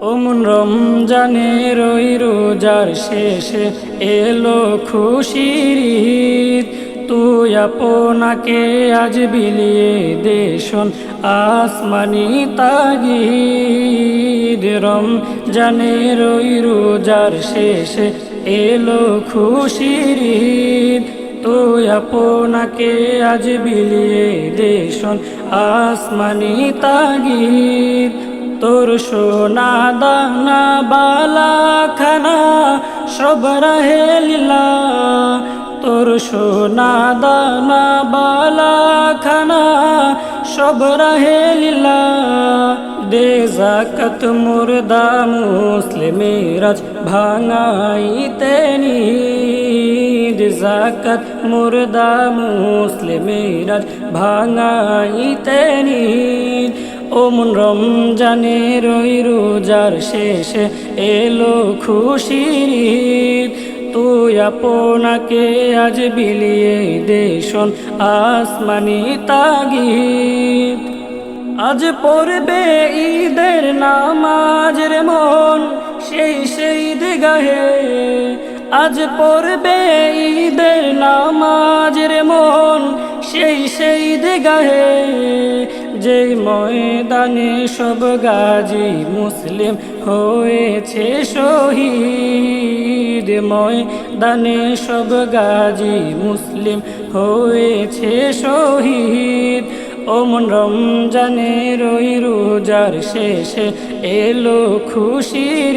ওমন রমজানের ওই রোজার শেষে এলো খুশির। তুই আপনাকে আজ বিলিয়ে দেশন আসমানি তাগিদ রমজানের ওই রোজার শেষে এলো খুশির। তুই আপনাকে আজ বিলিয়ে দেশন আসমানি তাগিদ তোর সোনা দানা বালা খানা সব রাহে লীলা। তোর সোনা দানা বালা খানা সব রাহে লীলা। দে জাকাত মুর্দা মুসলিমেরাজ ভাঙাইতে নিদ। জাকাত মুর্দা মুসলিমেরাজ ভাঙাইতে নিদ ওমন রমজানের ওই রোজার শেষে এলো খুশির। তুই আপনাকে আজ বিলিয়ে দেশন আসমানি তাগিদ। আজ পড়বে ঈদের নামাজ রে মন সেই সেই দিগাহে। আজ পড়বে ঈদের নামাজ রে মন সেই সেই দিগাহে। যেই ময়দানে সব গাজী মুসলিম হয়েছে শহীদ, ময়দানে সব গাজী মুসলিম হয়েছে শহীদ ওমন রমজানের ওই রোজার শেষে এলো খুশির।